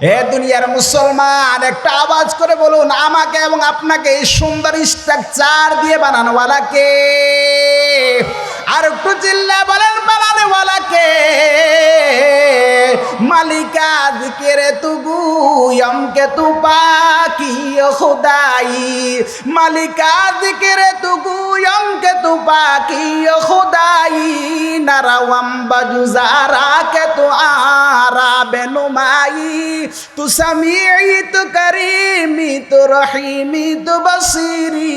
এ দুনিয়ার মুসলমান, একটা আওয়াজ করে বলুন, আমাকে এবং আপনাকে এই সুন্দর স্ট্রাকচার দিয়ে বানানো আর একটু চিল্লা বলেন মালিকা জিকিরে তুগু অমকে তু পাকি খুদাই। মালিকা জিকিরে তুগু অমকে তু পাকি খুদাই। নারাওয়াম বাজু জারা কে তু আরা বেনুমাই তু সামি তু করিমি, তু রহিমি, তু বসিরি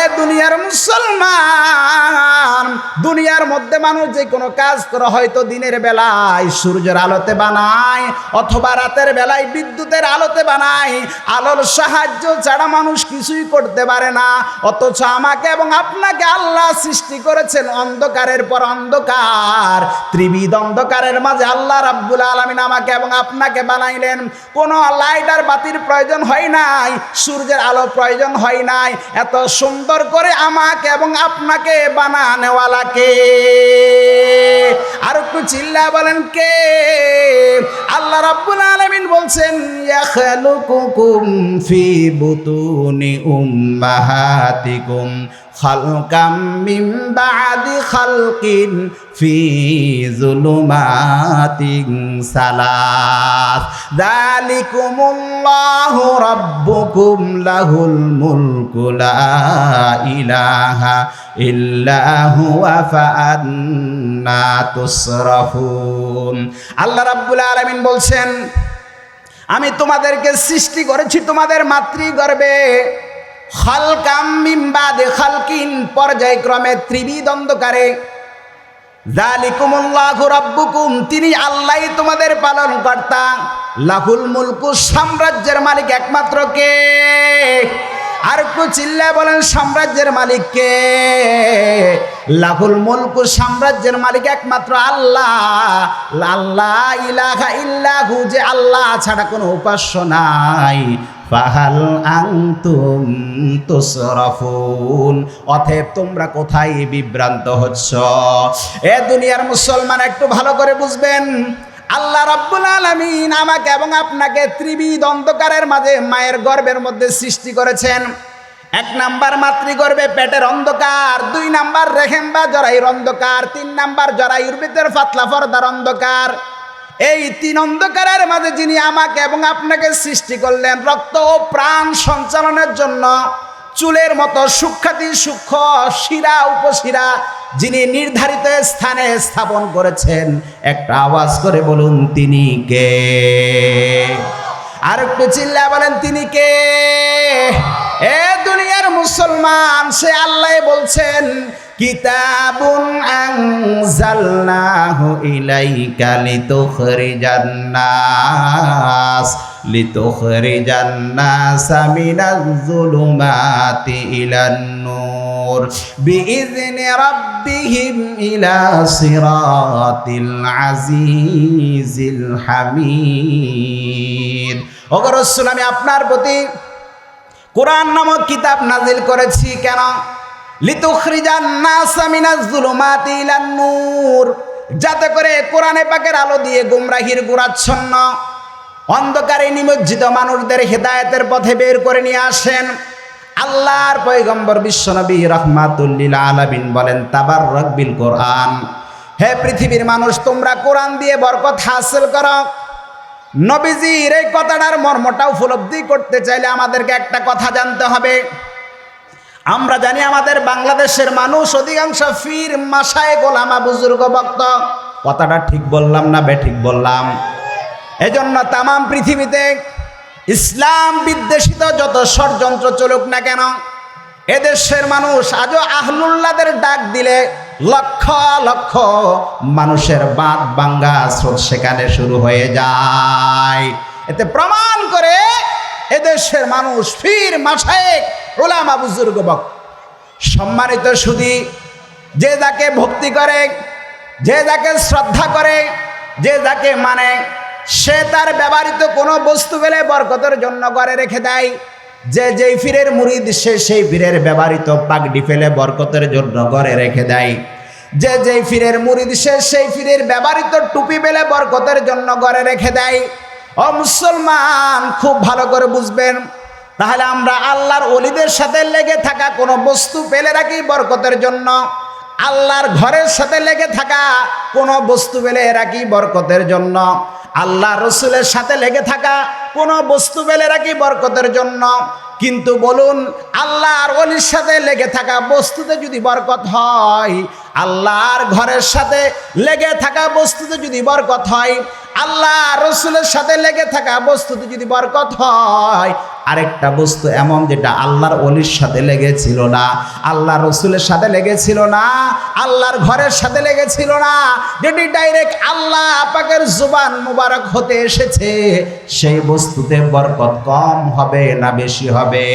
এ দুনিয়ার মুসলমান, দুনিয়ার মধ্যে মানুষ যে কোনো কাজ করে হয়তো দিনের বেলায় সূর্যের আলোতে বানায়, অথবা রাতের বেলায় বিদ্যুতের আলোতে বানায়। আলোর সাহায্য ছাড়া মানুষ কিছুই করতে পারে না। অথচ আমাকে এবং আপনাকে আল্লাহ সৃষ্টি করেছেন অন্ধকারের পর অন্ধকার, ত্রিবিধ অন্ধকারের মাঝে আল্লাহ রাব্বুল আলমিন আমাকে এবং আপনাকে বানাইলেন। কোনো লাইট আর বাতির প্রয়োজন হয় নাই, সূর্যের আলো প্রয়োজন হয় নাই। এত সুন্দর করে আমাকে এবং আপনাকে বানানেওয়ালাকে। আর একটু চিল্লা বলেন কে? আল্লাহ রাব্বুল আলামিন বলছেন, ইয়াখলুকুকুম ফি বুতুনি উম্মাহাতিকুম খালকাম মিন বাদি খালকিন ফি যুলুমাতিন সালাস। যালিকুমুল্লাহু রাব্বুকুম লাহুল মুলকু ইলাহা ইল্লা হুয়া ফাআন্না তুসরাফুন। আল্লাহ রাব্বুল আলামিন বলছেন, আমি তোমাদেরকে সৃষ্টি করেছি তোমাদের মাতৃগর্ভে। খালকাম খালকিন, পর্যায়ক্রমে ত্রিবিদ অন্ধকারে জালিকুমুল্লাহু তিনি আল্লাহই তোমাদের পালন কর্তা লাহুল মুলকু সাম্রাজ্যের মালিক একমাত্র কে? আর একটু চিল্লা বলেন, সাম্রাজ্যের মালিক কে লাহুল মুলকু সাম্রাজ্যের মালিক একমাত্র আল্লাহ। আল্লাহ ইলাহা ইল্লাহু, যে আল্লাহ ছাড়া কোনো উপাস্য নাই। ফাহাল আংতুম তুসরাফুন। অতএব তোমরা কোথায় বিভ্রান্ত হচ্ছ? এ দুনিয়ার মুসলমান একটু ভালো করে বুঝবেন। আল্লাহ রাব্বুল আলামিন আমাকে এবং আপনাকে ত্রিবিধ অন্ধকারের মাঝে মায়ের গর্ভের মধ্যে সৃষ্টি করেছেন। এক নাম্বার মাতৃগর্ভে পেটের অন্ধকার, দুই নাম্বার রেহেম বা জরাইর অন্ধকার, তিন নাম্বার জরায়ুর ভিতর ফাতলা পর্দার অন্ধকার। এই তিন অন্ধকারের মাঝে যিনি আমাকে এবং আপনাকে সৃষ্টি করলেন, রক্ত ও প্রাণ সঞ্চালনের জন্য চুলের মতো সূক্ষাতি সূক্ষ্ম শিরা, উপশিরা যিনি নির্ধারিত স্থানে স্থাপন করেছেন, একটা আওয়াজ করে বলুন, তিনি কে? আর একটু চিল্লা বলেন, তিনি কে? এ দুনিয়ার মুসলমান, সে আল্লাহ বলছেন কিতাবুন আনজালনাহু ইলাইকা লিতুখরিজান নাস লিতুখরিজান নাস মিনাজ যুলুমাতি ইলান নূর বিইذনি রাব্বিহিম ইলা সিরাতিল আজিজিল হামিদ। ওগো রাসূল, আমি আপনার প্রতি কোরআন নামক কিতাব নাজিল করেছি। কেন? যাতে করে কোরআনে পাকের আলো দিয়ে গুমরাহির গুরাচ্ছন্ন অন্ধকারে নিমজ্জিত মানুষদের হেদায়েতের পথে বের করে নিয়ে আসেন। আল্লাহর পয়গম্বর বিশ্বনবী রহমাতুল্লিল আলামিন বলেন তাবার রকবিল কোরআন। হে পৃথিবীর মানুষ, তোমরা কোরআন দিয়ে বরকত হাসিল করো। নবীজির এই কথাটার মর্মটা উপলব্ধি করতে চাইলে আমাদেরকে একটা কথা জানতে হবে। আমরা জানি আমাদের বাংলাদেশের মানুষ অধিকাংশ ফির মাসায় গোলামা বুজুর্গ ভক্ত। কথাটা ঠিক বললাম না বে ঠিক বললাম? এজন্য তামাম পৃথিবীতে ইসলাম বিদ্বেষিত যত ষড়যন্ত্র চলুক না কেন, এদেশের মানুষ আজও আহলুল্লাদের ডাক দিলে লক্ষ লক্ষ মানুষের বাদ বাঙ্গা স্রোত সেখানে শুরু হয়ে যায়। এতে প্রমাণ করে এদেশের মানুষ ফির মাসায়েক ওলামা বুজুর্গ বক। সম্মানিত সুদী যে যাকে ভক্তি করে, যে যাকে শ্রদ্ধা করে, যে যাকে মানে সে তার ব্যবহৃত কোনো বস্তু পেলে বরকতের জন্য ঘরে রেখে দেয়। যে যেই ফিরের মুরিদ, সে সেই ফিরের ব্যবহৃত পাগডি ফেলে বরকতের জন্য ঘরে রেখে দেয়। যে যেই ফিরের মুরিদ, সে সেই ফিরের ব্যবহৃত টুপি পেলে বরকতের জন্য ঘরে রেখে দেয়। ও মুসলমান, খুব ভালো করে বুঝবেন। তাহলে আমরা আল্লাহর অলিদের সাথে লেগে থাকা কোনো বস্তু পেলে রাখি বরকতের জন্য। আল্লাহর ঘরের সাথে লেগে থাকা কোনো বস্তু পেলে রাখি বরকতের জন্য। আল্লাহ রসুলের সাথে লেগে থাকা কোনো বস্তু পেলে রাখি বরকতের জন্য। কিন্তু বলুন আল্লাহর অলির সাথে লেগে থাকা বস্তুতে যদি বরকত হয় আল্লাহর ঘরের সাথে লেগে থাকা বস্তুতে যদি বরকত হয়, আল্লাহ রসুলের সাথে লেগে থাকা বস্তুতে যদি বরকত হয় আরেকটা বস্তু এমন যেটা আল্লাহর অলির সাথে লেগেছিল না আল্লাহ রসুলের সাথে লেগেছিল না, আল্লাহর ঘরের সাথে লেগেছিল না। যেটি ডাইরেক্ট আল্লাহ আপাকের জুবান মুবারক হতে এসেছে, সেই বস্তুতে বরকত কম হবে না বেশি হবে।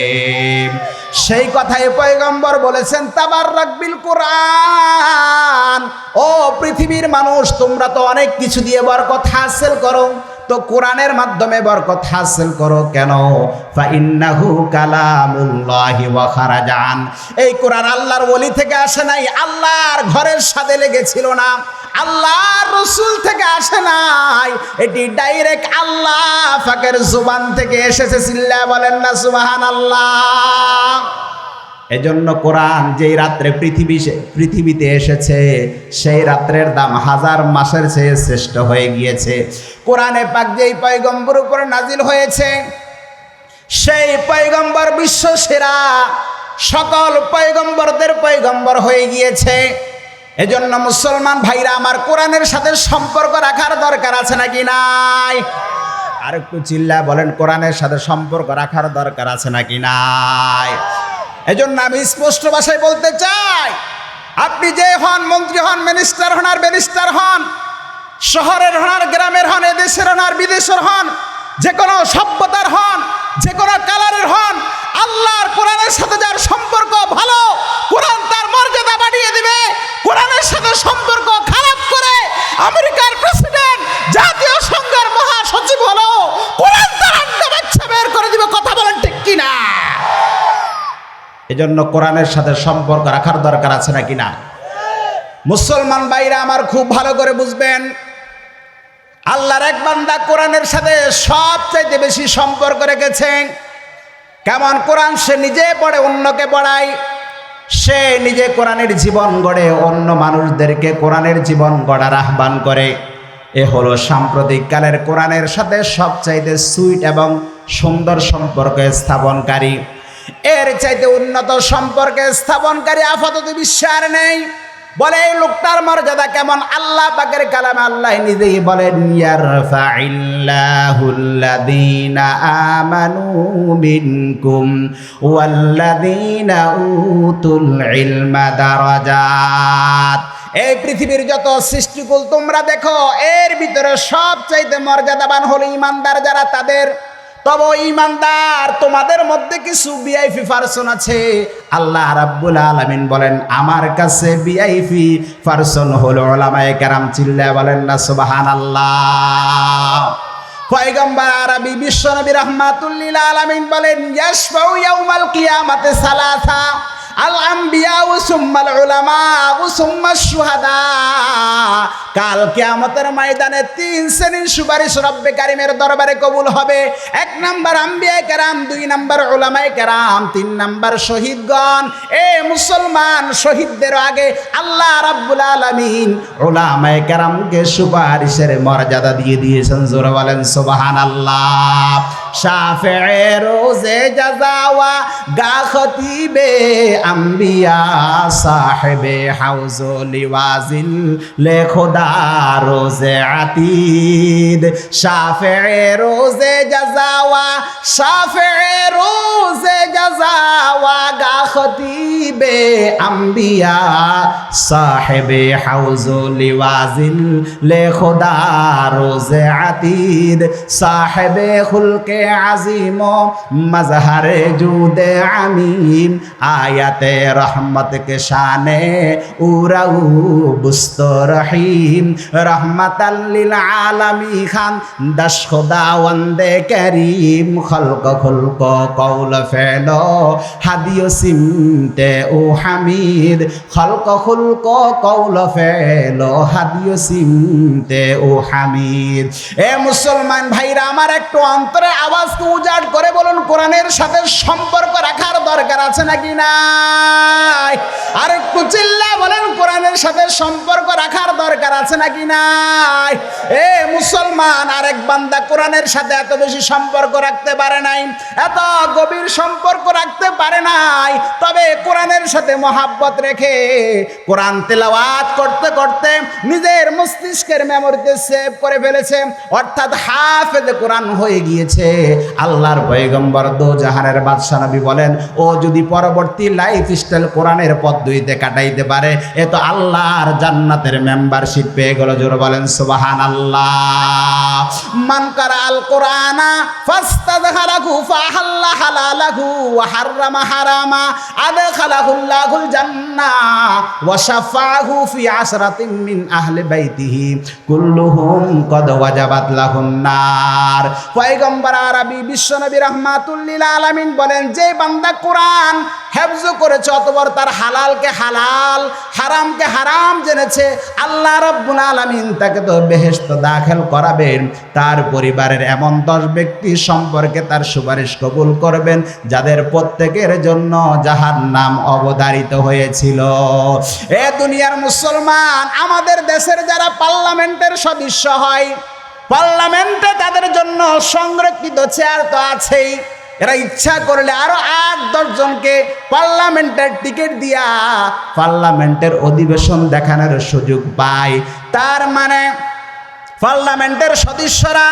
সেই কথাই পয়গম্বর বলেছেন তাবার রাখবিল কোরআন। ও পৃথিবীর মানুষ, তোমরা তো অনেক কিছু দিয়ে বরকত হাসিল করো। তো কোরআনের মাধ্যমে বরকত হাসিল করো কেন? ফাইন্নাহু কালামুল্লাহি ওয়া খারাজান। এই কোরআন আল্লাহর ওলি থেকে আসে নাই, আল্লাহর ঘরের সাথে লেগেছিল না, আল্লাহর রসুল থেকে আসে নাই। এটি ডাইরেক্ট আল্লাহ ফাকের জুবান থেকে এসেছে সিল্লা বলেন না, সুবহানাল্লাহ। এজন্য কোরআন যেই রাত্রে পৃথিবী পৃথিবীতে এসেছে, সেই রাত্রের দাম হাজার মাসের চেয়ে শ্রেষ্ঠ হয়ে গিয়েছে। কোরআনে পাক যেই পয়গম্বর উপরে নাজিল হয়েছে, সেই পয়গম্বর বিশ্ব সেরা সকল পয়গম্বরদের পয়গম্বর হয়ে গিয়েছে। এজন্য মুসলমান ভাইরা, আমার কোরআনের সাথে সম্পর্ক রাখার দরকার আছে নাকি নাই? আর একটু চিল্লা বলেন, কোরআনের সাথে সম্পর্ক রাখার দরকার আছে নাকি নাই? এজন্য আমি স্পষ্ট ভাষায় বলতে চাই, আপনি যে হন, মন্ত্রী হন মিনিস্টার হন আর মিনিস্টার হন, শহরের হন আর গ্রামের হন, এদেশের হন আর বিদেশের হন, যে কোনো সভ্যতার হন, যে কোনো কালারের হন, আল্লাহর কোরআনের সাথে যার সম্পর্ক ভালো, কোরআন তার মর্যাদা বাড়িয়ে দিবে, কোরআনের সাথে সম্পর্ক খারাপ করে আমেরিকার প্রেসিডেন্ট জাতীয় মহাসচিব হলো কোরআন বের করে দিবে, কথা বলেন ঠিক কিনা? এজন্য কোরআনের সাথে সম্পর্ক রাখার দরকার আছে নাকি না? মুসলমান ভাইরা আমার খুব ভালো করে বুঝবেন, আল্লাহর এক বান্দা কোরআনের সাথে সবচাইতে বেশি সম্পর্ক রেখেছেন। কেমন কোরআন সে নিজে পড়ে অন্যকে পড়ায়, সে নিজে কোরআনের জীবন গড়ে অন্য মানুষদেরকে কোরআনের জীবন গড়ার আহ্বান করে। এ হলো সাম্প্রতিক কালের কোরআনের সাথে সবচাইতে সুইট এবং সুন্দর সম্পর্ক স্থাপনকারী। এর চাইতে উন্নত সম্পর্কে স্থাপনকারী আপাতত বিশ্বাস নেই। বলে এই লোকটার মর্যাদা কেমন? আল্লাহ পাকের কালামে আল্লাহ নিজেই বলেন, ইয়ারফাইল্লাহুল্লাযীনা আমানু মিনকুম ওয়াল্লাযীনা উতুল ইলমা দারাজাত। এই পৃথিবীর যত সৃষ্টিকুল তোমরা দেখো, এর ভিতরে সব চাইতে মর্যাদাবান হলো ইমানদার যারা তাদের। তবে ইমানদার, তোমাদের মধ্যে কিছু বিআইপি পার্সন আছে। আল্লাহ রাব্বুল আলামিন বলেন, আমার কাছে বিআইপি পার্সন হলো ওলামায়ে কেরাম চিল্লা বলেন না, সুবহানাল্লাহ। পয়গম্বর আরবি বিশ্বনবী রাহমাতুল্লিল আলামিন বলেন, ইয়াশফাউ ইয়াউমাল কিয়ামাতে সালাসা। আল আম্বিয়া ও শুহাদা। কাল কিয়ামতের ময়দানে তিন শ্রেণির সুপারিশ রব্বে কারিমের দরবারে কবুল হবে। এক নাম্বার আম্বিয়া কেরাম, দুই নাম্বার ওলামায়ে কেরাম, তিন নাম্বার শহীদগণ। এ মুসলমান শহীদদের আগে আল্লাহ রাব্বুল আলামিন ওলামায়ে কেরামকে সুপারিশের মর্যাদা দিয়ে দিয়েছেন। জোরে বলেন, সুবহানাল্লাহ। শাফেয়ে রোজে জাজাওয়া গা খতিবে আম্বিয়া সাহেবে হাউজো লিওয়াজিল লে খোদা রোজে আতিদ। শাফে রোজে জাজাওয়া শাফে রোজে জাজাওয়া গা খতিবে আম্বিয়া সাহেবে হাউজো লিওয়াজিল লে খোদা রোজে আতিদ। সাহেবে খুলকে আজিম মজহারে জুদে আমিম আয়াতে রহমত কে শানে উরাউ বুস্ত রহিম রহমতাল্লিল আলমি খান দশ খুদা ওন্দে করিম। খলক খুলক কৌল ফেল, হাদিও সিমতে ও হামিদ। খলক খুলক কৌল ফেল, হাদিও সিমতে ও হামিদ। এ মুসলমান ভাইরা, আমার একটু অন্তরে আবার আওয়াজকে উজাড় করে বলুন, কোরআনের সাথে সম্পর্ক রাখার দরকার আছে নাকি নাই? আর একটু চিল্লা বলেন, কোরআনের সাথে সম্পর্ক রাখার দরকার আছে নাকি নাই? এ মুসলমান, আরেক বান্দা কোরআনের সাথে এত বেশি সম্পর্ক রাখতে পারে নাই, এত গভীর সম্পর্ক রাখতে পারে নাই, তবে কোরআনের সাথে মহাব্বত রেখে কোরআন তেলাওয়াত করতে করতে নিজের মস্তিষ্কের মেমোরিতে সেভ করে ফেলেছে, অর্থাৎ হাফেজ কোরআন হয়ে গিয়েছে। আল্লাহর পয়গম্বর দো জাহানের বাদশা নবী বলেন, ও যদি পরবর্তী লাইফ স্টাইল কোরআনের পদ্ধতিতে কাটাইতে পারে, এ তো আল্লাহর জান্নাতের মেম্বারশিপ পেয়ে গেল। জোর বলেন সুবাহান আল্লাহ মান কারা আল কোরআনা ফাস্তাযহারাহু ফাহাল্লা হালালাহু ওয়া হাররামা হারামা আদখালাহুল্লাহুল জান্নাহ ওয়া শাফাআহু ফি আশরাতিন মিন আহলি বাইতিহি কুল্লুহুম কদ ওয়াজাবাত লাহুন নার। পয়গম্বর আরবি বিশ্বনবী রাহমাতুল লিল আলামিন বলেন যে বান্দা কোরআন হেফজ করেছে অতবর তার হালালকে হালাল, হারামকে হারাম জেনেছে, আল্লাহ রব্বুল আলামিন তাকে তো বেহেশত দাখিল করাবেন। তার পরিবারের এমন দশ ব্যক্তি সম্পর্কে তার সুপারিশ কবুল করবেন, যাদের প্রত্যেকের জন্য যাহার নাম অবধারিত হয়েছিল। এ দুনিয়ার মুসলমান, আমাদের দেশের যারা পার্লামেন্টের সদস্য হয় পার্লামেন্টে তাদের জন্য সংরক্ষিত চেয়ার তো আছেই। এরা ইচ্ছা করলে আরও আট, দশ জনকে পার্লামেন্টের টিকিট দিয়া পার্লামেন্টের অধিবেশন দেখানোর সুযোগ পায়। তার মানে পার্লামেন্টের সদস্যরা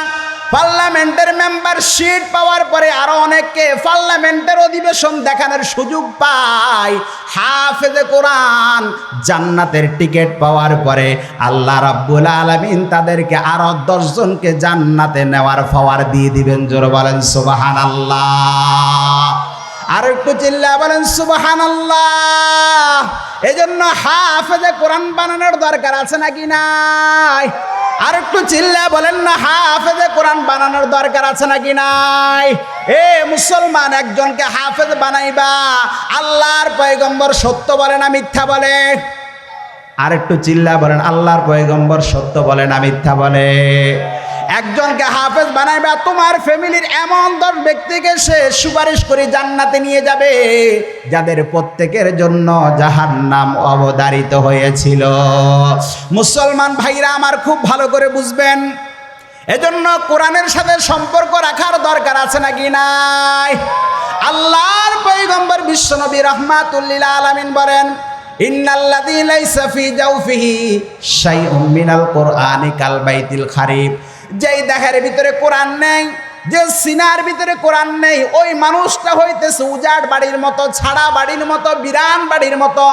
পার্লামেন্টের মেম্বার সিট পাওয়ার পরে আরও অনেককে পার্লামেন্টের অধিবেশন দেখানোর সুযোগ পায়। হাফেজে কোরআন জান্নাতের টিকিট পাওয়ার পরে আল্লাহ রাব্বুল আলামিন তাদেরকে আরও দশজনকে জান্নাতে নেওয়ার পাওয়ার দিয়ে দিবেন। জোর বলেন সুবাহান আল্লাহ আর একটু চিল্লা বলেন সুবাহান আল্লাহ এই জন্য হাফেজে কোরআন বানানোর দরকার আছে নাকি নাই? আর একটু চিল্লা বলেন না, হাফেজে কোরআন বানানোর দরকার আছে নাকি নাই? এ মুসলমান, একজনকে হাফেজ বানাইবা, আল্লাহর পয়গম্বর সত্য বলে না মিথ্যা বলে? আর একটু চিল্লা বলেন, আল্লাহর পয়গম্বর সত্য বলে না মিথ্যা বলে? একজনকে হাফেজ বানাইবা তোমার ফ্যামিলির এমন দশ ব্যক্তিকে সে সুপারিশ করে জান্নাতে নিয়ে যাবে, যাদের প্রত্যেকের জন্য যাহার নাম অবধারিত হয়েছিল। মুসলমান ভাইরা আমার খুব ভালো করে বুঝবেন, এজন্য কোরআনের সাথে সম্পর্ক রাখার দরকার আছে নাকি নাই? আল্লাহর পৈগম্বর বিশ্বনবী রহমাতুল্লিল আলামিন বলেন, ইন্নাল্লাযী লাইসা ফি জাওফিহি শাইউম মিনাল কোরআনি কাল বাইতিল খারিব। যেই দেহের ভিতরে কোরআন নেই, যে সিনার ভিতরে কোরআন নেই, ওই মানুষটা হইতেছে উজাড় বাড়ির মতো, ছাড়া বাড়ির মতো, বিরান বাড়ির মতো।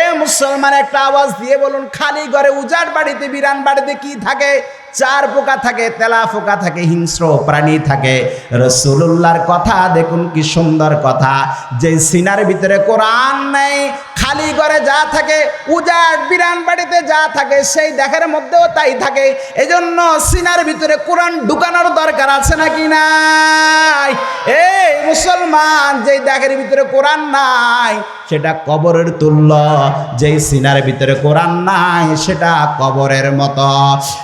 এ মুসলমান, একটা আওয়াজ দিয়ে বলুন, খালি ঘরে উজাড় বাড়িতে, বিরান বাড়িতে কি থাকে? চার পোকা থাকে, তেলা পোকা থাকে, হিংস্র প্রাণী থাকে। রসুল্লাহর কথা, দেখুন কি সুন্দর কথা। যে সিনার ভিতরে কোরআন নেই, খালি ঘরে যা থাকে, উজাড় বিরান বাড়িতে যা থাকে, সেই দেখার মধ্যেও তাই থাকে। এজন্য সিনার ভিতরে কোরআন ঢুকানোর দরকার আছে নাকি নাই? এই মুসলমান, যেই দেখার ভিতরে কোরআন নাই, সেটা কবরের তুল্য। যেই সিনার ভিতরে কোরআন নাই, সেটা কবরের মতো।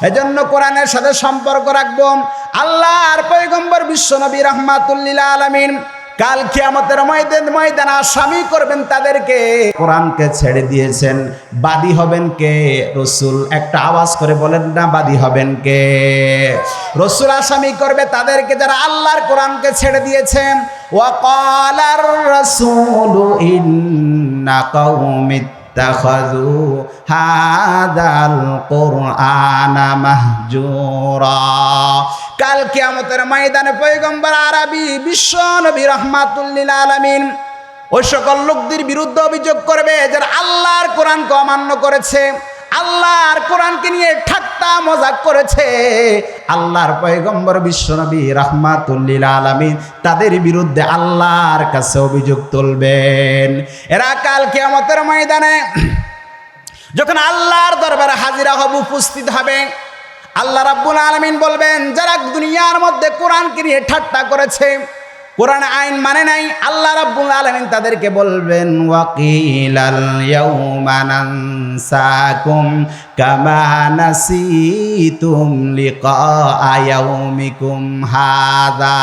এজন্য কোরআনের সাথে সম্পর্ক রাখব। আল্লাহর পৈগম্বর বিশ্বনবী রহমাতুল্লিল আলমিন ময়দান ময়দান আসামি করবেন তাদেরকে। কোরআনকে ছেড়ে দিয়েছেন, বাদী হবেন কে? রসুল একটা আওয়াজ করে বলেন, না, বাদী হবেন কে? রসুল আসামি করবে তাদেরকে যারা আল্লাহর কোরআনকে ছেড়ে দিয়েছেন। ওয়াকালার اتخذوا هذا القرآن مهجورا কাল কিয়ামতের ময়দানে পয়গম্বর আরবি বিশ্ব নবী রহমাতুল্লিল আলামিন ওই সকল লোকদের বিরুদ্ধে অভিযোগ করবে যারা আল্লাহর কোরআনকে অমান্য করেছে আল্লাহর কোরআনকে নিয়ে ঠাট্টা মজাক করেছে। আল্লাহর পয়গম্বর বিশ্বনবী রাহমাতুল্লিল আলামিন তাদের বিরুদ্ধে আল্লাহর কাছে অভিযোগ তুলবেন। এরা কাল কিয়ামতের ময়দানে যখন আল্লাহর দরবারে হাজিরা হব, উপস্থিত হবে, আল্লাহ রাব্বুল আলামিন বলবেন, যারা দুনিয়ার মধ্যে কোরআনকে নিয়ে ঠাট্টা করেছে কোরআন আইন মানে নাই, আল্লাহ রাব্বুল আলামিন তাদেরকে বলবেন, ওয়াকিলাল ইয়াউমা নানসাকুম কামা নাসিতুম লিকা ইয়াউমিকুম হাদা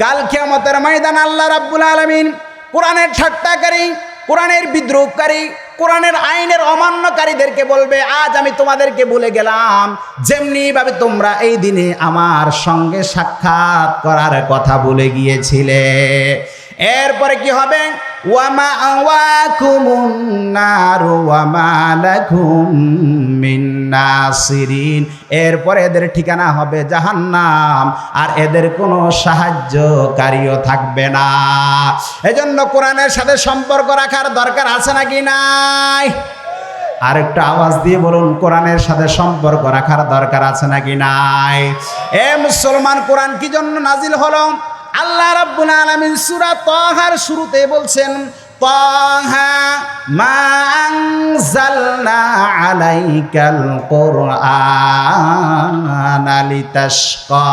কাল কিয়ামতের ময়দান আল্লাহ রাব্বুল আলামিন কোরআনের ঠাট্টাকারী, কোরআনের বিদ্রোহকারী কোরআনের আইনের অমান্যকারীদেরকে বলবে, আজ আমি তোমাদেরকে বলে গেলাম। যেমনি ভাবে তোমরা এই দিনে আমার সঙ্গে সাক্ষাৎ করার কথা বলে গিয়েছিলে। এরপরে কি হবে? ওয়ামা এরপরে এদের ঠিকানা হবে জাহান্নাম, আর এদের কোনো সাহায্যকারীও থাকবে না। এজন্য কোরআনের সাথে সম্পর্ক রাখার দরকার আছে নাকি নাই? আর একটা আওয়াজ দিয়ে বলুন, কোরআনের সাথে সম্পর্ক রাখার দরকার আছে নাকি নাই? এ মুসলমান, কোরআন কি জন্য নাজিল হলো? আল্লাহ রাব্বুল আলামিন সূরা তাহার শুরুতে বলছেন, তাহা মা আনজালনা আলাইকাল কোরআন লিতাশকা।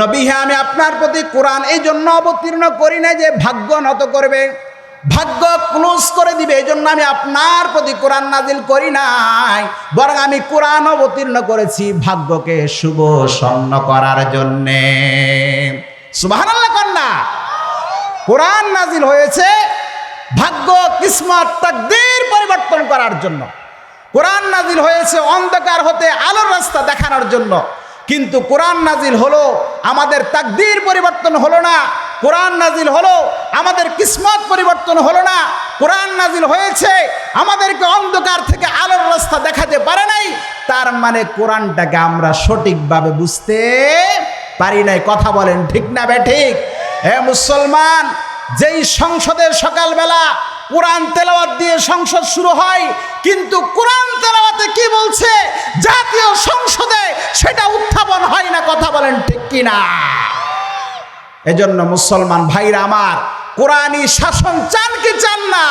নবী হ্যাঁ আমি আপনার প্রতি কোরআন এই জন্য অবতীর্ণ করি না যে ভাগ্য নত করবে। ভাগ্য ক্লোজ করে দিবে, এই জন্য আমি আপনার প্রতি কোরআন নাজিল করি নাই। বরং আমি কোরআন অবতীর্ণ করেছি ভাগ্যকে শুভ স্বর্ণ করার জন্যে। আল্লাহ কন্যা কোরআন নাজিল হয়েছে ভাগ্য, কিসমত, তাকদীর পরিবর্তন করার জন্য। কোরআন নাজিল হয়েছে অন্ধকার হতে আলোর রাস্তা দেখানোর জন্য। কিন্তু কোরআন নাজিল হলো আমাদের তাকদীর পরিবর্তন হলো না। কোরআন নাজিল হলো আমাদের কিসমত পরিবর্তন হলো না। কোরআন নাজিল হয়েছে আমাদেরকে অন্ধকার থেকে আলোর রাস্তা দেখাতে পারে নাই। তার মানে কোরআনটাকে আমরা সঠিকভাবে বুঝতে পারি নাই, কথা বলেন, ঠিক না ঠিক? হে মুসলমান, যেই সংসদের সকালবেলা কোরআন তেলাওয়াত দিয়ে সংসদ শুরু হয়, কিন্তু কোরআন তেলাওয়াতে কি বলছে? জাতীয় সংসদে সেটা উত্থাপন হয় না, কথা বলেন, ঠিক কি না? এজন্য মুসলমান ভাইরা আমার, কোরআনই শাসন চান কি চান না?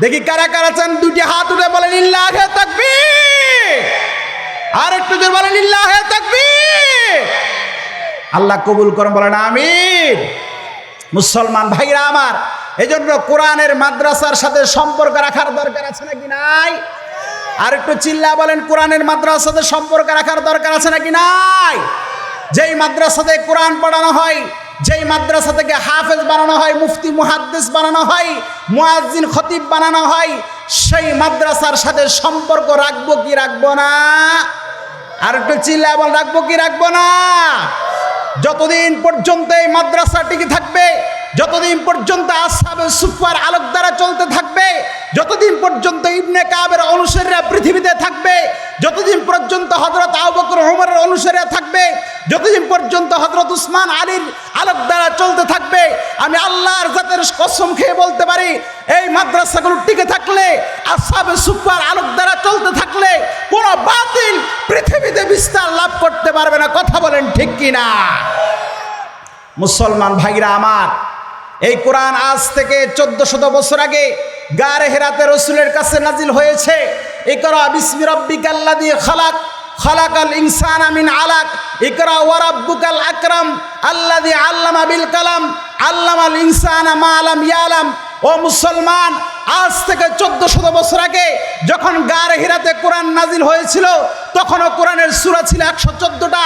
দেখি কারা কারা চান দুটি হাত উঠে বলেন, ইল্লাহে তাকবীর। আর একটু জোর বলেন, ইল্লাহে তাকবীর। আল্লাহ কবুল করেন, বলেন আমিন। মুসলমান ভাইরা আমার, এজন্য কোরআনের মাদ্রাসার সাথে সম্পর্ক রাখার দরকার আছে নাকি নাই? আর একটু চিল্লা বলেন, কোরআনের মাদ্রাসার সাথে সম্পর্ক রাখার দরকার আছে নাকি নাই? যেই মাদ্রাসাতে কোরআন পড়ানো হয়, যেই মাদ্রাসা থেকে হাফেজ বানানো হয়, মুফতি, মুহাদ্দিস বানানো হয়, মুয়াজ্জিন, খতিব বানানো হয়, সেই মাদ্রাসার সাথে সম্পর্ক রাখব কি রাখব না? আর একটু চিল্লা বল, রাখব কি রাখব না? যতদিন পর্যন্ত এই মাদ্রাসা টিকে থাকবে যতদিন পর্যন্ত আসাবে সুফার আলোক দ্বারা চলতে থাকবে, যতদিন পর্যন্ত ইবনে কাবের অনুসারীরা পৃথিবীতে থাকবে, যতদিন পর্যন্ত হজরত আবকর ওমরের অনুসারীরা থাকবে, যতদিন পর্যন্ত হজরত উসমান আলীর আলোক দ্বারা চলতে থাকবে, আমি আল্লাহর জাতের কসম খেয়ে বলতে পারি, এই মাদ্রাসাগুলো টিকে থাকলে আসাবে সুফার আলোক দ্বারা চলতে থাকলে, কোনো বাতিল পৃথিবীতে বিস্তার লাভ করতে পারবে না। কথা বলেন ঠিক কি না মুসলমান ভাইরা আমার এই কোরআন আজ থেকে চোদ্দ শত বছর আগে গার হেরাতে রসুলের কাছে নাজিল হয়েছে। ইকরা বিসমি রব্বিকাল্লা দিয়ে খালাক, খালাকাল ইনসান আমিন আলাক। ইকরা ওয়ারাব্বুকাল আকরাম আল্লাদি আল্লামা বিল কালাম, আল্লামাল ইনসান মা আলাম ইয়ালাম। ও মুসলমান, আজ থেকে চোদ্দ শত বছর আগে যখন গার হিরাতে কোরআন নাজিল হয়েছিল তখনও কোরআনের সুরা ছিল একশো চোদ্দোটা।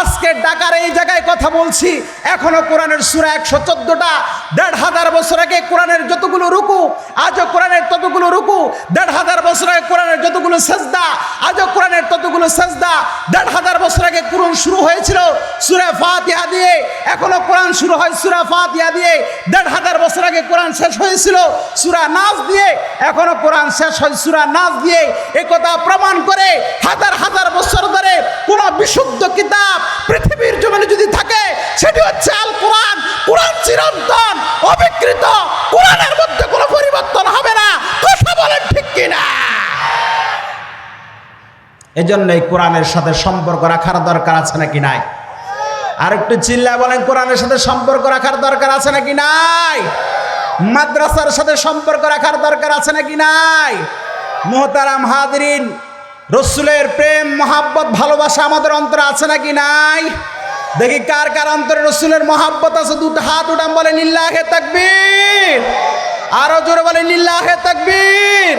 আজকে ডাকার এই জায়গায় কথা বলছি, এখনও কোরআনের সুরা একশো চোদ্দোটা। দেড় হাজার বছর আগে কোরআনের যতগুলো রুকু, আজও কোরআনের ততগুলো রুকু। দেড় হাজার বছর আগে কোরআনের যতগুলো সেজদা, আজও কোরআনের ততগুলো সেজদা। দেড় হাজার বছর আগে কোরআন শুরু হয়েছিল সুরা ফাতিহা দিয়ে এখনও কোরআন শুরু হয় সুরা ফাতিহা দিয়ে। দেড় হাজার বছর আগে কোরআন শেষ হয়েছিল সুরা নাচ দিয়ে এখনও কোরআন শেষ হয় সুরা নাচ দিয়ে। একথা প্রমাণ করে হাজার হাজার বছর ধরে কোন বিশুদ্ধ কিতাব পৃথিবীর জমিনে যদি থাকে, সেটি হচ্ছে আল কোরআন কোরআন চিরন্তন, অবিকৃত। কোরআনের মধ্যে কোনো পরিবর্তন হবে না। কথা বলেন ঠিক কিনা? এজন্য এই কোরআনের সাথে সম্পর্ক রাখার দরকার আছে নাকি নাই? আর একটু চিল্লা বলেন, কোরআনের সাথে সম্পর্ক রাখার দরকার আছে নাকি নাই? মাদ্রাসার সাথে সম্পর্ক রাখার দরকার আছে নাকি নাই? মোহতারাম হাদরিন রসুলের প্রেম, মহাব্বত, ভালোবাসা আমাদের অন্তরে আছে নাকি নাই? দেখি কার কার অন্তরে রসুলের মহাব্বত আছে। দুটো হাত উঠাম বলে নীল্লাহে তাকবীর। আরও জোরে বলে নীল্লাহে তাকবীর।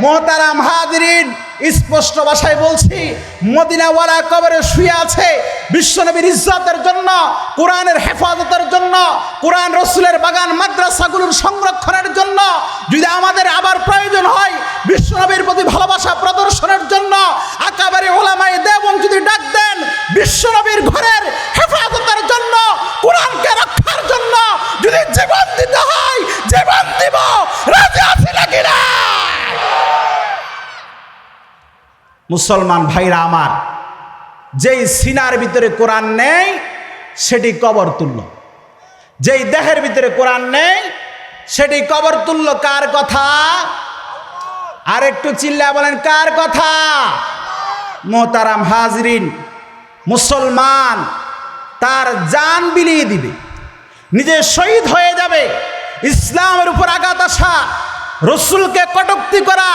মোহতারাম হাদরিন স্পষ্ট ভাষায় বলছি, মদিনাওয়ালা কবরে শুয়ে আছে বিশ্বনবীর ইজ্জতের জন্য, কোরআনের হেফাজতের জন্য, কোরআন রসুলের বাগান মাদ্রাসাগুলোর সংরক্ষণের জন্য, যদি আমাদের আবার প্রয়োজন হয়, বিশ্বনবীর প্রতি ভালোবাসা প্রদর্শনের জন্য আকাবারে ওলামাই দেবন যদি ডাক দেন, বিশ্বনবীর ঘরের হেফাজতের জন্য, কোরআনকে রক্ষার জন্য, যদি জীবন দিতে হয়, জীবন দিব, রাজি আছে নাকি না? মুসলমান ভাইরা আমার, যেই সিনার ভিতরে কোরআন নেই, সেটি কবর তুল্য। যেই দেহের ভিতরে কোরআন নেই, সেটি কবর তুল্য। কার কথা? আর একটু চিল্লা বলেন, কার কথা? মোহতারাম হাজরিন, মুসলমান তার জান বিলিয়ে দিবে, নিজে শহীদ হয়ে যাবে, ইসলামের উপর আঘাত আসা, রসুলকে কটুক্তি করা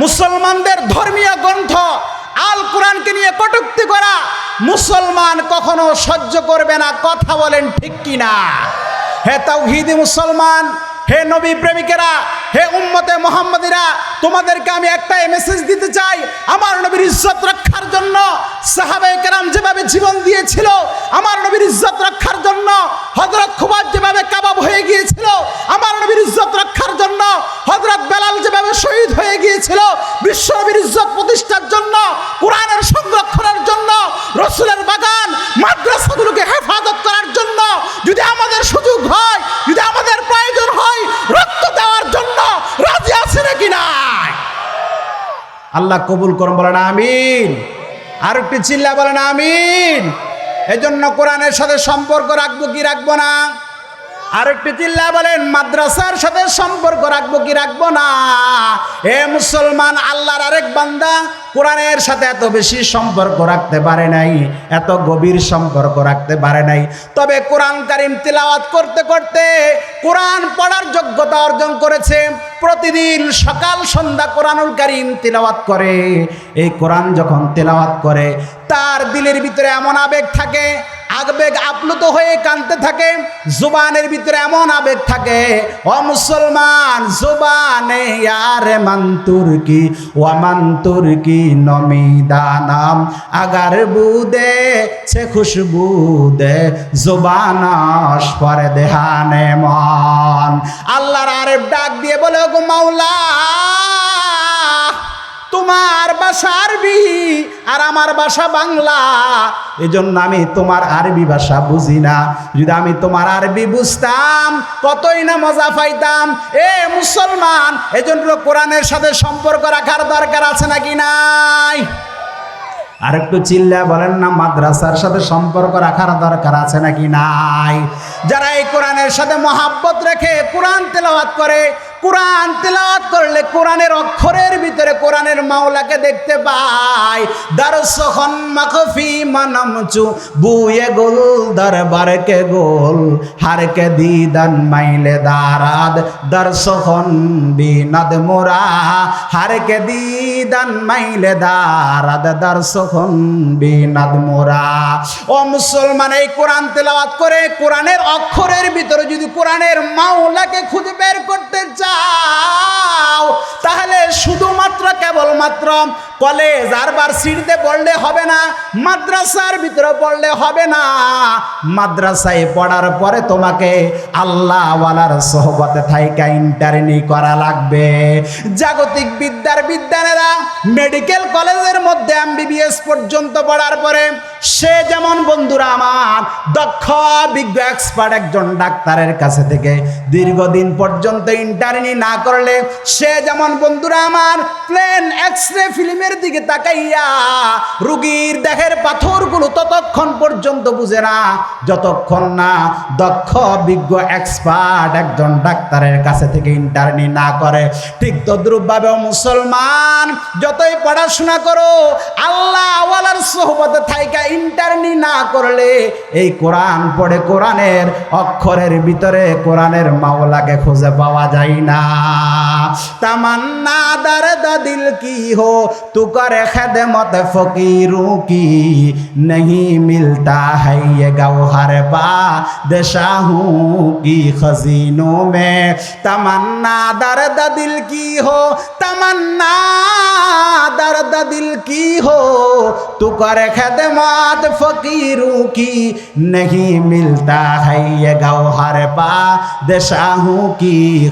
মুসলমানদের ধর্মীয় গ্রন্থ আল কোরআনকে নিয়ে কটুক্তি করা, মুসলমান কখনো সহ্য করবে না, কথা বলেন ঠিক কি না হে তাওহিদি মুসলমান, হে নবী প্রেমিকেরা, হে উম্মতে মোহাম্মদিরা, তোমাদেরকে আমি একটাই মেসেজ দিতে চাই, আমার নবীর ইজ্জত রক্ষার জন্য, সাহাবে কেরাম যেভাবে জীবন দিয়েছিল, আমার নবীর ইজ্জত রক্ষার জন্য হজরত খুবাব যেভাবে কাবাব হয়ে গিয়েছিল, আমার নবীর ইজ্জত রক্ষার জন্য হজরত বেলাল যেভাবে শহীদ হয়ে গিয়েছিল আল্লাহ কবুল করুন, বলেন আমিন। আর একটি চিল্লা, বলেন আমিন। এজন্য কোরআনের সাথে সম্পর্ক রাখব কি রাখব না? আর একটু চিল্লা বলেন, মাদ্রাসার সাথে সম্পর্ক রাখব কি রাখব না? এ মুসলমান, আল্লাহর আরেক বান্দা কোরআনের সাথে এত বেশি সম্পর্ক রাখতে পারে নাই, এত গভীর সম্পর্ক রাখতে পারে নাই। তবে কোরআন কারিম তিলাওয়াত করতে করতে কোরআন পড়ার যোগ্যতা অর্জন করেছে। প্রতিদিন সকাল, সন্ধ্যা কোরআনুল কারিম তিলাওয়াত করে। এই কোরআন যখন তিলাওয়াত করে, তার দিলের ভিতরে এমন আবেগ থাকে আবেগ আপ্লুত হয়ে কানতে থাকে, জুবানের ভিতরে এমন আবেগ থাকে, ও মুসলমান, জুবানে ইয়ার মান তুর্কি ও মান তুর্কি নমিদানাম আগার বুদে সে খুশবু দে জুবানাস পরে দেহানে মন। আল্লাহর আরেফ ডাক দিয়ে বলে গো মাওলা তোমার ভাষা আরবি আর আমার ভাষা বাংলা। এজন্য আমি তোমার আরবি ভাষা বুঝি না। যদি আমি তোমার আরবি বুঝতাম, কতই না মজা পাইতাম। এ মুসলমান, এজন্য কোরআনের সাথে সম্পর্ক রাখার দরকার আছে নাকি নাই? আর একটু চিল্লা বলেন না, মাদ্রাসার সাথে সম্পর্ক রাখার দরকার আছে নাকি নাই? যারা এই কোরআনের সাথে মহাব্বত রেখে কোরআন তেলাওয়াত করে কোরআন তেলাওয়াত করলে কোরআনের অক্ষরের ভিতরে কোরআনের মাওলাকে দেখতে পাই। দারসখন মাখফি মানামচু, বুয়ে গোল দরবারকে গোল, হারকে দিদান মাইলে দারাদ। দর্শখন বিনাদ মোরা, হারকে দিদান মাইলে দারাদ। দর্শখন বিনাদ মোরা। ও মুসলমান, এই কোরআন তেলাওয়াত করে কোরআনের অক্ষরের ভিতরে যদি কোরআনের মাওলাকে খুঁজে বের করতে চাও তাহলে শুধুমাত্র কেবলমাত্র কলেজ আর ভার্সিটিতে পড়লে হবে না, মাদ্রাসার ভিতরে পড়লে হবে না। মাদ্রাসায় পড়ার পরে তোমাকে আল্লাহওয়ালার সহবতে থাইকা ইন্টারনি করা লাগবে। জাগতিক বিদ্যার বিদ্যানেরা মেডিকেল কলেজের মধ্যে এমবিবিএস পর্যন্ত পড়ার পরে সে যেমন বন্ধুরা আমার দক্ষ, বিজ্ঞ এক্সপার্ট একজন ডাক্তারের কাছে থেকে দীর্ঘদিন পর্যন্ত ইন্টারনি না করলে সে যেমন বন্ধুরা আমার প্লেন এক্স রে ফিল্মের দিকে তাকাইয়া রুগীর দেহের পাথরগুলো ততক্ষণ পর্যন্ত বুঝে না, যতক্ষণ না দক্ষ, বিজ্ঞ এক্সপার্ট একজন ডাক্তারের কাছে থেকে ইন্টারনি না করে। ঠিক তদ্রুপভাবে মুসলমান, যতই পড়াশোনা করো, আল্লাহ আওয়ালার সোহবতে থাইকা ইন্টারনি না করলে এই কোরআন পড়ে কোরআনের অক্ষরের ভিতরে কোরআনের মাওলাকে খুঁজে পাওয়া যায় না। তামান্না দর্দ দিল কি হো তু করে খেদমত ফকিরু কি नहीं मिलता है ये गौहर पा दशाहू की खजीनों में तमन्ना दर्द दिल की हो तमन्ना दर्द दिल की हो तू कर खदमात फकीरों की नहीं मिलता है ये गौहर पा दशाहू की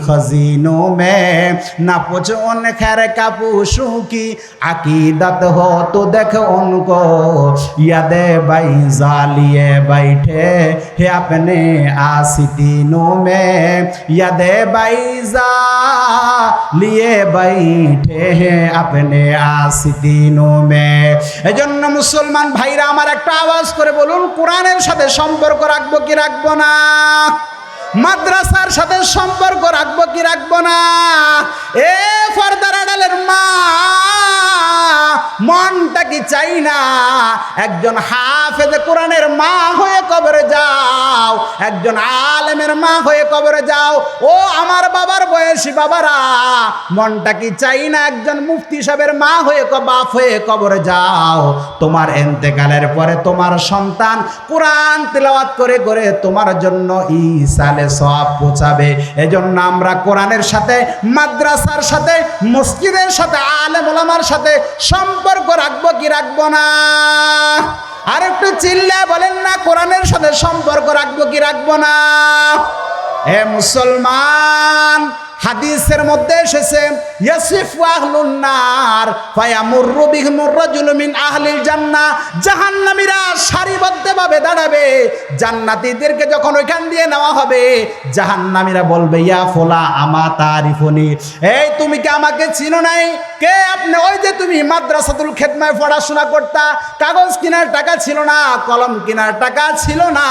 खजीनों में न पूछो उन खैर का पूछू की अकीदत हो तो देख उनको यदे भाई जालिए बैठे है अपने आसितीनों में यदे भाई लिए बैठे हैं अपने आसितीनों में এজন্য মুসলমান ভাইরা আমার একটা আওয়াজ করে বলুন কোরআনের সাথে সম্পর্ক রাখবো কি রাখবো না মাদ্রাসার সাথে সম্পর্ক রাখব কি রাখব না? এ ফর্দার আড়ালের মা মনটা কি চাই না? একজন হাফেজে কোরআনের মা হয়ে কবরে যাও। একজন আলেমের মা হয়ে কবরে যাও। ও আমার বাবার বয়সী বাবারা, মনটা কি চাই না একজন মুফতি সাহেবের মা হয়ে বাপ হয়ে কবরে যাও? তোমার এন্তেকালের পরে তোমার সন্তান কোরআন তেলাওয়াত করে করে তোমার জন্য ইসালে সব পৌঁছাবে। এজন্য আমরা কোরআনের সাথে, মাদ্রাসার সাথে, মসজিদের সাথে, আলেম ওলামার সাথে সম্পর্ক রাখব কি রাখব না? আর একটু চিল্লা বলেন না, কোরআনের সাথে সম্পর্ক রাখব কি রাখব না? হে মুসলমান হাদিসের মধ্যে এসেছে, ইয়াসিফ আহলুন নার ফায়ামুরু বিহিমুর রাজুলু মিন আহলিল জান্নাহ। জাহান্নামীরা সারিবদ্ধভাবে দাঁড়াবে, জান্নাতীদেরকে যখন ওইখান দিয়ে নেওয়া হবে, জাহান্নামীরা বলবে, ইয়া ফোলা, আমা তারিফুনি। এই, তুমি কি আমাকে চিনো নাই? কে আপনি? ওই যে তুমি, মাদ্রাসাতুল খেদমায় পড়াশোনা করতা। কাগজ কেনার টাকা ছিল না, কলম কেনার টাকা ছিল না।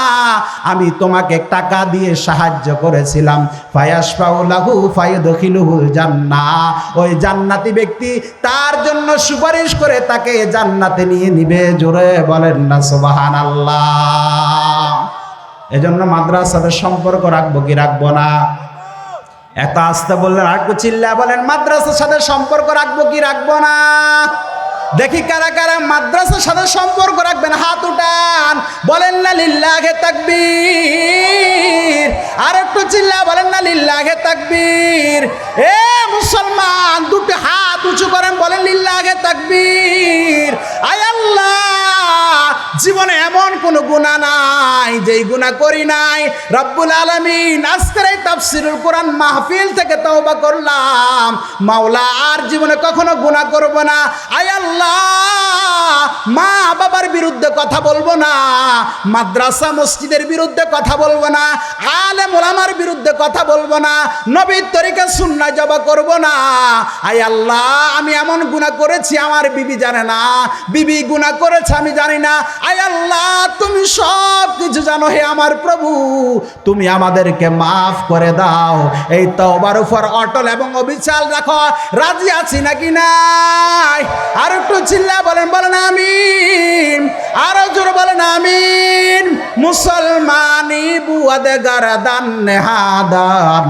আমি তোমাকে টাকা দিয়ে সাহায্য করেছিলাম। ফায়াসফাউলাহু ওই জান্নাতি ব্যক্তি তার জন্য সুপারিশ করে তাকে জান্নাতে নিয়ে নিবে। জোরে বলেন না, সুবহানাল্লাহ। এজন্য মাদ্রাসার সম্পর্ক রাখব কি রাখব না? এত আসতে বললেন, আর চিল্লা বলেন, মাদ্রাসার সাথে সম্পর্ক রাখব কি রাখব না? দেখি কারা কারা মাদ্রাসার সাথে সম্পর্ক রাখবেন, হাত উঠান। বলেন না লিল্লাহে তাকবীর। আর একটু চিল্লা, বলেন না লিল্লাহে তাকবীর। এ মুসলমান, দুটি হাত উঁচু করেন, বলেন লিল্লাহে তাকবীর। আয় আল্লাহ, জীবনে এমন কোন গুণা নাই, যেই গুণা করি নাই। রব্বুল আলমিন, আজকের এই তাফসিরুল কোরআন মাহফিল থেকে তওবা করলাম। মাওলা আর জীবনে কখনো গুণা করব না। আয় আল্লাহ মা বাবার বিরুদ্ধে কথা বলব না, মাদ্রাসা মসজিদের বিরুদ্ধে কথা বলব না আলে মোলামার বিরুদ্ধে কথা বলব না, নবীর তরিকা সুন্না জবা করব না। আয় আল্লাহ, আমি এমন গুণা করেছি, আমার বিবি জানে না। বিবি গুণা করেছে, আমি জানি না। আয় আল্লাহ, তুমি সব কিছু জানো হে আমার প্রভু। তুমি আমাদেরকে মাফ করে দাও। এই তওবার উপর অটল এবং অবিচাল রাখো। রাজি আছি নাকি নাই? আর একটু চিল্লা বলেন বলেন আমিন। আরও জোর বলেন আমিন। মুসলমানি বুয়াদ গারদান নেহাদান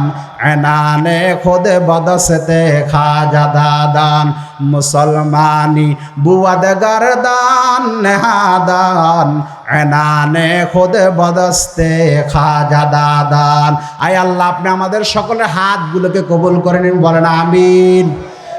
এনানে খোদে বদসতে খাজা দাদান। মুসলমানি বুয়াদ গারদান নেহাদান এনানে খোদে বদস্তে খাজা দাদান। আয় আল্লাহ, আপনি আমাদের সকলের হাতগুলোকে কবুল করে নিন, বলেন আমিন।